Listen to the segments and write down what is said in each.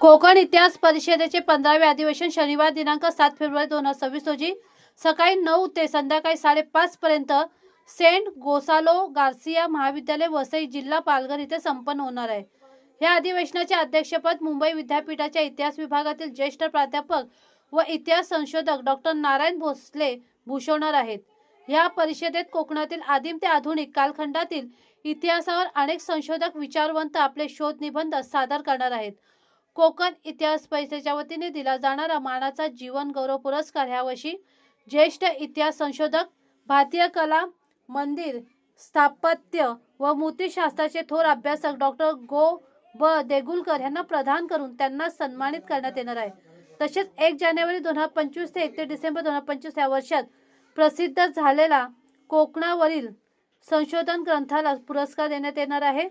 कोकण इतिहास परिषदेचे पंधरावे अधिवेशन शनिवार दिनांक सात फेब्रुवारी दोन हजार सव्वीस रोजी सकाळी नऊ ते संध्याकाळी साडेपाच पर्यंत सेंट गोसालो गार्सिया महाविद्यालय वसई जिल्हा पालघर इथे संपन्न होणार आहे. या अधिवेशनाचे अध्यक्षपद मुंबई विद्यापीठाच्या इतिहास विभागातील ज्येष्ठ प्राध्यापक व इतिहास संशोधक डॉक्टर नारायण भोसले भूषवणार आहेत. या परिषदेत कोकणातील आदिम ते आधुनिक कालखंडातील इतिहासावर अनेक संशोधक विचारवंत आपले शोध निबंध सादर करणार आहेत. कोकण इतिहास परिषदेच्या वतीने दिला जाणारा मानाचा जीवन गौरव पुरस्कार ह्या वर्षी ज्येष्ठ इतिहास संशोधक भारतीय कला मंदिर स्थापत्य व मूर्तीशास्त्राचे थोर अभ्यासक डॉक्टर गो ब देगुलकर यांना प्रदान करून त्यांना सन्मानित करण्यात येणार आहे. तसेच एक जानेवारी दोन हजार पंचवीस ते एकतीस डिसेंबर दोन हजार पंचवीस या वर्षात प्रसिद्ध झालेला कोकणावरील संशोधन ग्रंथाला पुरस्कार देण्यात येणार आहे.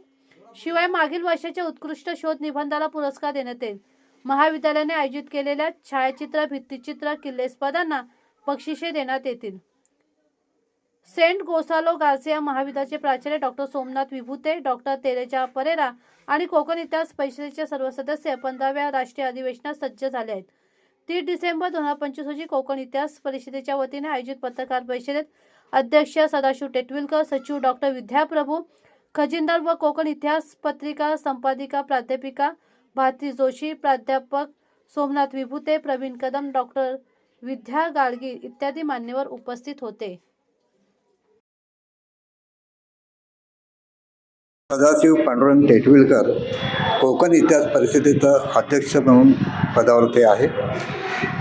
शिवाय मागील वर्षाच्या उत्कृष्ट शोध निबंधाला पुरस्कार देण्यात येईल. महाविद्यालयाने आयोजित केलेल्या छायाचित्र भित्तिचित्र किल्ले स्पर्धांना बक्षिसे देण्यात येतील. सेंट गोसालो गार्सिया महाविद्यालयाचे प्राचार्य doctor Somnath Vibhute doctor Teresa Pereira आणि कोकण इतिहास परिषदेचे सर्व सदस्य पंधराव्या राष्ट्रीय अधिवेशनात सज्ज झाले आहेत. तीस डिसेंबर दोन हजार पंचवीस रोजी कोकण इतिहास परिषदेच्या वतीने आयोजित पत्रकार परिषदेत अध्यक्ष सदाशिव टेटविलकर सचिव डॉक्टर विद्याप्रभू खजिनदार व कोकण इतिहास पत्रिका संपादिका प्राध्यापिका भारती जोशी प्राध्यापक सोमनाथ विभूते प्रवीण कदम डॉक्टर विद्या गाडगी इत्यादी मान्यवर उपस्थित होते. सदाशिव पांडुरंग टेटविलकर कोकण इतिहास परिषदेचा अध्यक्ष म्हणून पदावरती आहे.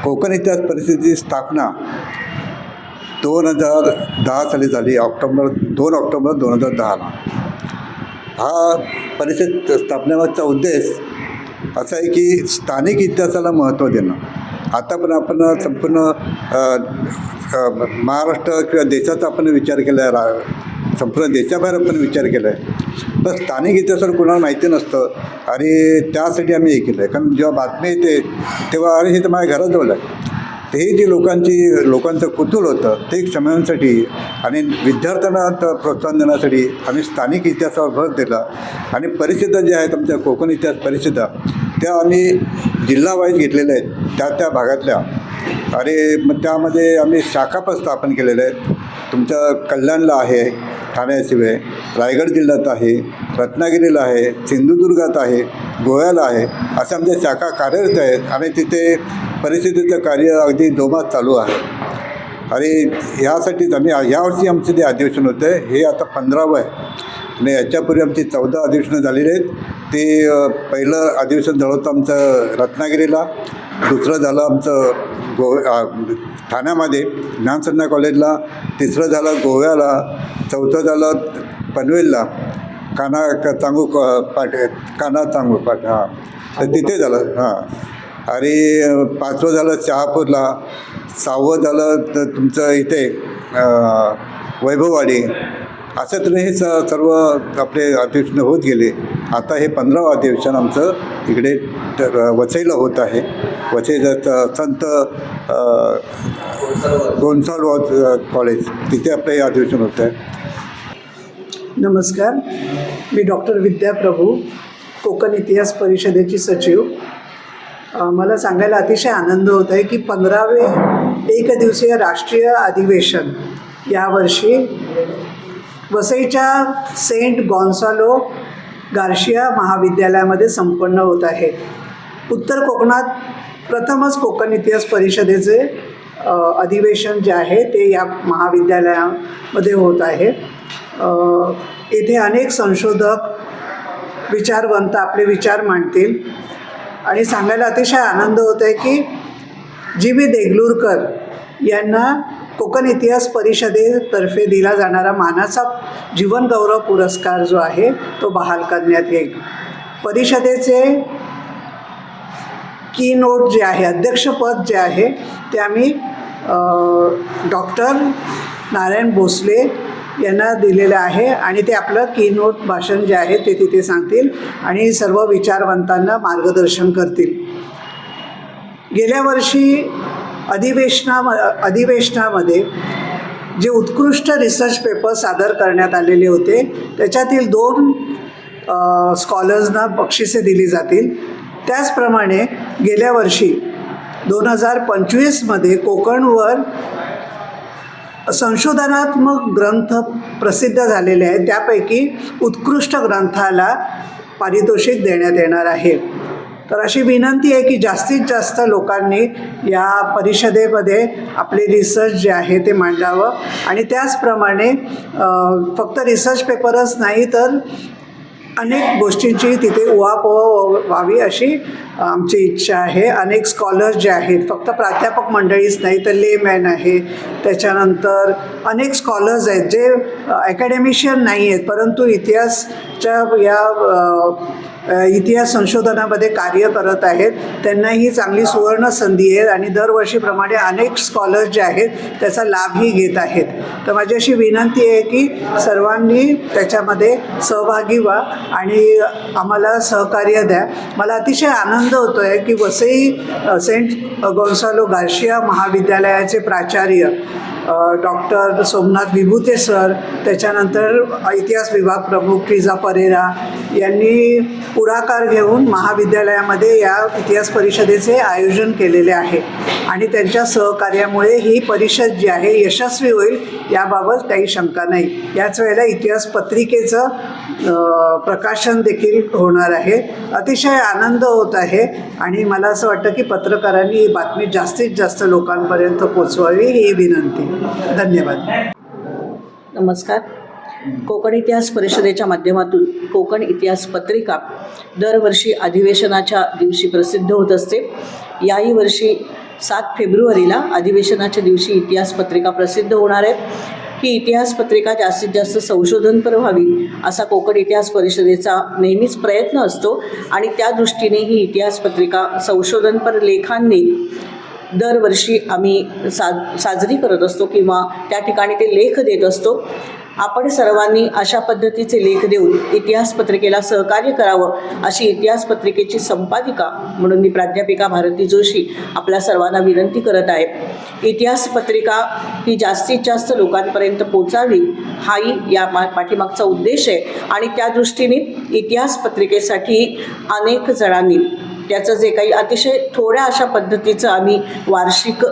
कोकण इतिहास परिषदेची स्थापना दोन हजार दहा साली झाली ऑक्टोबर दोन ऑक्टोबर दोन हजार दहाला हा परिषद स्थापनेमागचा उद्देश असा आहे की स्थानिक इतिहासाला महत्त्व देणं. आता पण आपण संपूर्ण महाराष्ट्र किंवा देशाचा आपण विचार केला आहे रा संपूर्ण देशाबाहेर आपण विचार केला आहे तर स्थानिक इतिहासावर कोणाला माहिती नसतं आणि त्यासाठी आम्ही हे केलं आहे कारण जेव्हा बातमी येते तेव्हा अरे हे तर माझ्या घराजवळ आहे. ते हे जे लोकांची लोकांचं कुतूल होतं ते क्षमण्यासाठी आणि विद्यार्थ्यांना प्रोत्साहन देण्यासाठी आम्ही स्थानिक इतिहासावर भर दिला. आणि परिषदा ज्या आहेत आमच्या कोकण इतिहास परिषदा त्या आम्ही जिल्हावाईज घेतलेल्या आहेत. त्या त्या भागातल्या. आणि मग त्यामध्ये आम्ही शाखा पण स्थापन केलेल्या आहेत. तुमच्या कल्याणला आहे ठाण्याशिवाय. रायगड जिल्ह्यात आहे रत्नागिरीला आहे सिंधुदुर्गात आहे. गोव्याला आहे. असं आमच्या शाखा कार्यरत आहेत आणि तिथे परिस्थितीचं कार्य अगदी जोमात चालू आहे. आणि ह्यासाठीच आम्ही यावर्षी आमचं जे अधिवेशन होतं आहे हे आता पंधरावं आहे. आणि याच्यापूर्वी आमची चौदा अधिवेशनं झालेली आहेत. ते पहिलं अधिवेशन झालं होतं आमचं रत्नागिरीला दुसरं झालं आमचं गो ठाण्यामध्ये ज्ञानसन्ना कॉलेजला तिसरं झालं गोव्याला चौथं झालं पनवेलला. काना क- पाट काना चांगू पाट हां. तर तिथे झालं हां. आणि पाचवं झालं शहापूरला सहावं झालं तर तुमचं इथे वैभववाडी. असं तरी हे स सर्व आपले अधिवेशन होत गेले. आता हे पंधरावं अधिवेशन आमचं इकडे वसईला होत आहे. वसईचं संत गोन्साल कॉलेज तिथे आपलं हे अधिवेशन होतं आहे. नमस्कार. मी डॉक्टर विद्या प्रभू कोकण इतिहास परिषदेची सचिव. मला सांगायला अतिशय आनंद होत आहे की पंधरावे एकदिवसीय राष्ट्रीय अधिवेशन यावर्षी वसईच्या सेंट गॉन्सालो गार्शिया महाविद्यालयामध्ये संपन्न होत आहे. उत्तर कोकणात प्रथमच कोकण इतिहास परिषदेचे अधिवेशन जे आहे ते या महाविद्यालयामध्ये होत आहे. इथे येथे अनेक संशोधक विचारवंत आपले विचार मांडतील. आणि सांगायला अतिशय आनंद होत आहे की जी बी देगलूरकर यांना कोकण इतिहास परिषदेतर्फे दिला जाणारा मानाचा जीवनगौरव पुरस्कार जो आहे तो बहाल करण्यात येईल. परिषदेचे की नोट जे आहे अध्यक्षपद जे आहे ते आम्ही डॉक्टर नारायण भोसले यांना दिलेलं आहे आणि ते आपलं कीनोट भाषण जे आहे ते तिथे सांगतील आणि सर्व विचारवंतांना मार्गदर्शन करतील. गेल्या वर्षी अधिवेशना अधिवेशनामध्ये जे उत्कृष्ट रिसर्च पेपर सादर करण्यात आलेले होते त्याच्यातील दोन स्कॉलर्सना बक्षिसे दिली जातील. त्याचप्रमाणे गेल्या वर्षी दोन हजार पंचवीसमध्ये कोकणवर संशोधनात्मक ग्रंथ प्रसिद्ध झालेले आहेत. त्यापैकी उत्कृष्ट ग्रंथाला पारितोषिक देण्यात येणार आहे. तर अशी विनंती आहे की जास्तीत जास्त लोकांनी या परिषदेमध्ये आपले रिसर्च जे आहे ते मांडावं. आणि त्याचप्रमाणे फक्त रिसर्च पेपरच नाही तर अनेक गोष्टींची तिथे उहापोह व्हावी अशी आमची इच्छा आहे. अनेक स्कॉलर्स जे आहेत फक्त प्राध्यापक मंडळीच नाही तर लेमॅन आहे. त्याच्यानंतर अनेक स्कॉलर्स आहेत जे अकॅडमिशियन नाही आहेत परंतु इतिहासच्या या इतिहास संशोधनामध्ये कार्य करत आहेत. त्यांना ही चांगली सुवर्ण संधी आहे आणि दरवर्षीप्रमाणे अनेक स्कॉलर्स जे आहेत त्याचा लाभही घेत आहेत. तर माझी अशी विनंती आहे की सर्वांनी त्याच्यामध्ये सहभागी व्हा आणि आम्हाला सहकार्य द्या. मला अतिशय आनंद होतो आहे की वसई सेंट गोन्सालो गार्शिया महाविद्यालयाचे प्राचार्य डॉक्टर सोमनाथ विभूते सर त्याच्यानंतर इतिहास विभाग प्रमुख ट्रिझा परेरा यांनी पुढाकार घेऊन महाविद्यालयामध्ये या इतिहास परिषदेचे आयोजन केलेले आहे. आणि त्यांच्या सहकार्यामुळे ही परिषद जी आहे यशस्वी होईल याबाबत काही शंका नाही. याच वेळेला इतिहास पत्रिकेचं प्रकाशन देखील होणार आहे. अतिशय आनंद होत आहे आणि मला असं वाटतं की पत्रकारांनी ही बातमी जास्तीत जास्त लोकांपर्यंत पोचवावी ही विनंती. धन्यवाद. नमस्कार. कोकण इतिहास परिषदेच्या माध्यमातून कोकण इतिहास पत्रिका दरवर्षी अधिवेशनाच्या दिवशी प्रसिद्ध होत असते. याही वर्षी सात फेब्रुवारीला अधिवेशनाच्या दिवशी इतिहास पत्रिका प्रसिद्ध होणार आहे. ही इतिहास पत्रिका जास्तीत जास्त संशोधनपर व्हावी असा कोकण इतिहास परिषदेचा नेहमीच प्रयत्न असतो आणि त्या दृष्टीने ही इतिहास पत्रिका संशोधनपर लेखांनी दरवर्षी आम्ही सा साजरी करत असतो किंवा त्या ठिकाणी ते लेख देत असतो. आपण सर्वांनी अशा पद्धतीचे लेख देऊन इतिहास पत्रिकेला सहकार्य करावं अशी इतिहास पत्रिकेची संपादिका म्हणून मी प्राध्यापिका भारती जोशी आपल्या सर्वांना विनंती करत आहे. इतिहास पत्रिका ही जास्तीत जास्त लोकांपर्यंत पोचावी हाही या मा पाठीमागचा उद्देश आहे. आणि त्या दृष्टीने इतिहास पत्रिकेसाठी अनेक जणांनी त्याचं जे काही अतिशय थोड्या अशा पद्धतीचं आम्ही वार्षिक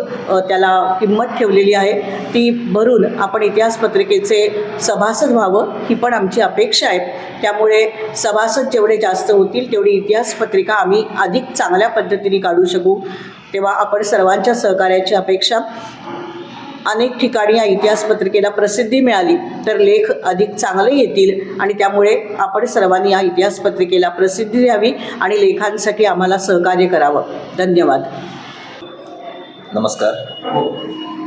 त्याला किंमत ठेवलेली आहे. ती भरून आपण इतिहास पत्रिकेचे सभासद व्हावं ही पण आमची अपेक्षा आहे. त्यामुळे सभासद जेवढे जास्त होतील तेवढी इतिहास पत्रिका आम्ही अधिक चांगल्या पद्धतीने काढू शकू. तेव्हा आपण सर्वांच्या सहकार्याची अपेक्षा अनेक ठिकाणी या इतिहास पत्रिकेला प्रसिद्धी मिळाली. तर लेख अधिक चांगले येतील आणि त्यामुळे आपण सर्वांनी या इतिहास पत्रिकेला प्रसिद्धी द्यावी आणि लेखांसाठी आम्हाला सहकार्य करावं. धन्यवाद. नमस्कार.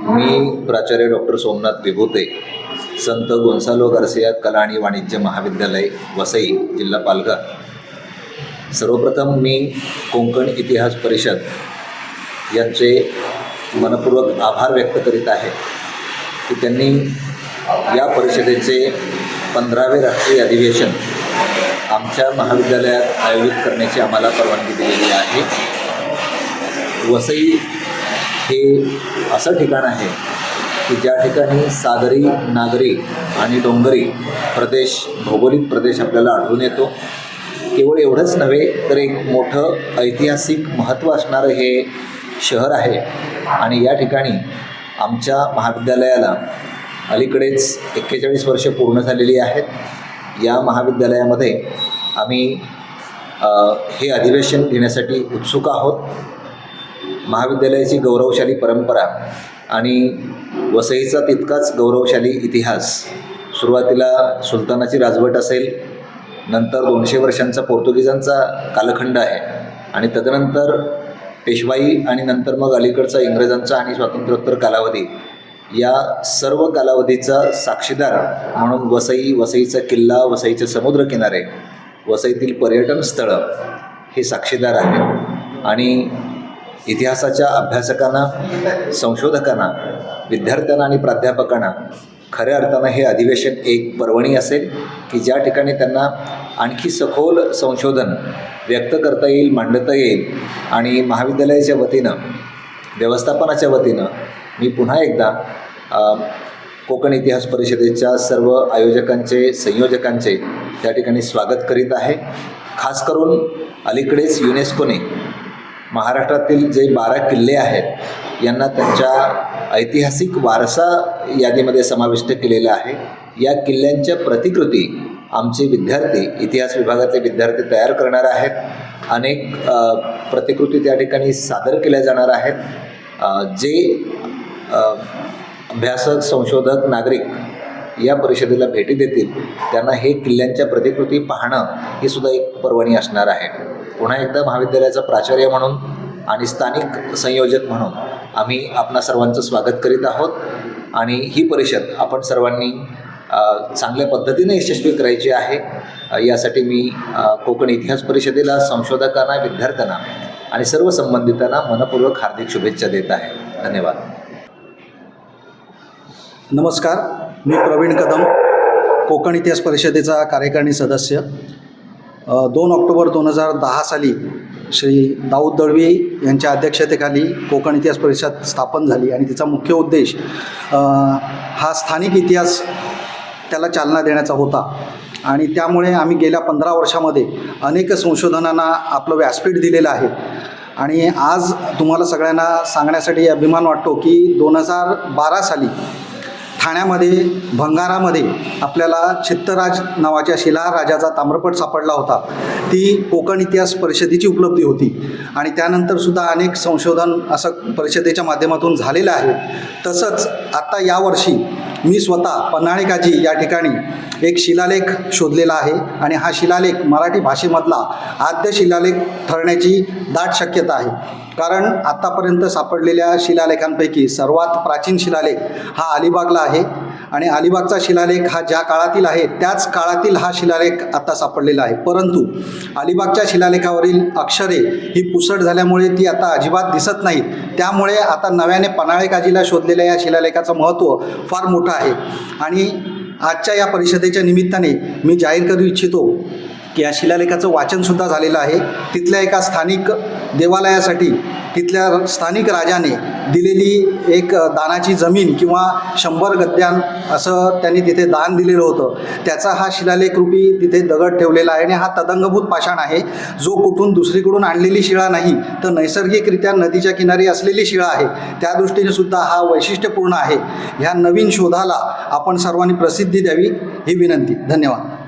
मी प्राचार्य डॉक्टर सोमनाथ विभूते संत गोन्सालो गार्सिया कला आणि वाणिज्य महाविद्यालय वसई जिल्हा पालघर. सर्वप्रथम मी कोंकण इतिहास परिषद यांचे मनपूर्वक आभार व्यक्त करीत आहे की त्यांनी या परिषदेचे पंधरावे राष्ट्रीय अधिवेशन आमच्या महाविद्यालयात आयोजित करण्याची आम्हाला परवानगी दिलेली आहे. वसई हे असं ठिकाण आहे की ज्या ठिकाणी सागरी नागरी आणि डोंगरी प्रदेश भौगोलिक प्रदेश आपल्याला आढळून येतो. केवळ एवढंच नव्हे तर एक मोठं ऐतिहासिक महत्त्व असणारं हे शहर आहे. आणि या ठिकाणी आमच्या महाविद्यालयाला अलीकडेच एक्केचाळीस वर्ष पूर्ण झालेली आहेत. या महाविद्यालयामध्ये आम्ही हे अधिवेशन घेण्यासाठी उत्सुक आहोत. महाविद्यालयाची गौरवशाली परंपरा आणि वसईचा तितकाच गौरवशाली इतिहास. सुरुवातीला सुलतानाची राजवट असेल नंतर दोनशे वर्षांचा पोर्तुगीजांचा कालखंड आहे आणि तदनंतर पेशवाई आणि नंतर मग अलीकडचा इंग्रजांचा आणि स्वातंत्र्योत्तर कालावधी. या सर्व कालावधीचा साक्षीदार म्हणून वसई वसईचा किल्ला वसईचे समुद्रकिनारे वसईतील पर्यटन स्थळं हे साक्षीदार आहेत. आणि इतिहासाच्या अभ्यासकांना संशोधकांना विद्यार्थ्यांना आणि प्राध्यापकांना खऱ्या अर्थानं हे अधिवेशन एक पर्वणी असेल की ज्या ठिकाणी त्यांना आणखी सखोल संशोधन व्यक्त करता येईल मांडता येईल आणि महाविद्यालयाच्या वतीनं व्यवस्थापनाच्या वतीनं मी पुन्हा एकदा कोकण इतिहास परिषदेच्या सर्व आयोजकांचे संयोजकांचे त्या ठिकाणी स्वागत करीत आहे. खास करून अलीकडेच युनेस्कोने महाराष्ट्रातील जे बारा किल्ले आहेत यांना त्यांच्या ऐतिहासिक वारसा यादीमध्ये समाविष्ट केलेलं आहे. या किल्ल्यांच्या प्रतिकृती आमचे विद्यार्थी इतिहास विभागाचे विद्यार्थी तयार करणार आहेत. अनेक प्रतिकृती त्या ठिकाणी सादर केल्या जाणार आहेत. जे अभ्यासक संशोधक नागरिक या परिषदेला भेटी देतील. त्यांना हे किल्ल्यांच्या प्रतिकृती पाहणं ही सुद्धा एक पर्वणी असणार आहे. पुन्हा एकदा महाविद्यालयाचा प्राचार्य म्हणून आणि स्थानिक संयोजक म्हणून आम्ही आपणा सर्वांचं स्वागत करीत आहोत. आणि ही परिषद आपण सर्वांनी चांगल्या पद्धतीने यशस्वी करायची आहे. यासाठी मी कोकण इतिहास परिषदेला संशोधकांना विद्यार्थ्यांना आणि सर्व संबंधितांना मनपूर्वक हार्दिक शुभेच्छा देत आहे. धन्यवाद. नमस्कार. मी प्रवीण कदम कोकण इतिहास परिषदेचा कार्यकारिणी सदस्य. दोन ऑक्टोबर दोन हजार दहा साली श्री दाऊद दळवी यांच्या अध्यक्षतेखाली कोकण इतिहास परिषद स्थापन झाली आणि तिचा मुख्य उद्देश हा स्थानिक इतिहास त्याला चालना देण्याचा होता. आणि त्यामुळे आम्ही गेल्या पंधरा वर्षामध्ये अनेक संशोधनांना आपलं व्यासपीठ दिलेलं आहे. आणि आज तुम्हाला सगळ्यांना सांगण्यासाठी अभिमान वाटतो की दोन हजार बारा साली ठाण्यामध्ये भंगारामध्ये आपल्याला चित्तराज नावाच्या शिलाहार राजाचा ताम्रपट सापडला होता. ती कोकण इतिहास परिषदेची उपलब्धी होती आणि त्यानंतरसुद्धा अनेक संशोधन असं परिषदेच्या माध्यमातून झालेलं आहे. तसंच आत्ता यावर्षी मी स्वतः पन्हाळेकाजी या ठिकाणी एक शिलालेख शोधलेला आहे आणि हा शिलालेख मराठी भाषेमधला आद्य शिलालेख ठरण्याची दाट शक्यता आहे. कारण आत्तापर्यंत सापडलेल्या शिलालेखांपैकी सर्वात प्राचीन शिलालेख हा अलिबागला आहे. आणि अलिबागचा शिलालेख हा ज्या काळातील आहे त्याच काळातील हा शिलालेख आता सापडलेला आहे. परंतु अलिबागच्या शिलालेखावरील अक्षरे ही पुसट झाल्यामुळे ती आता अजिबात दिसत नाहीत. त्यामुळे आता नव्याने पन्हाळे काजीला शोधलेल्या या शिलालेखाचं महत्त्व फार मोठं आहे. आणि आजच्या या परिषदेच्या निमित्ताने मी जाहीर करू इच्छितो या शिलालेखाचं वाचनसुद्धा झालेलं आहे. तिथल्या एका स्थानिक देवालयासाठी तिथल्या स्थानिक राजाने दिलेली एक दानाची जमीन किंवा शंभर गद्यान असं त्यांनी तिथे दान दिलेलं होतं. त्याचा हा शिलालेख रूपी तिथे दगड ठेवलेला आहे आणि हा तदंगभूत पाषाण आहे. जो कुठून दुसरीकडून आणलेली शिळा नाही तर नैसर्गिकरित्या नदीच्या किनारी असलेली शिळा आहे. त्या दृष्टीने सुद्धा हा वैशिष्ट्यपूर्ण आहे. ह्या नवीन शोधाला आपण सर्वांनी प्रसिद्धी द्यावी ही विनंती. धन्यवाद.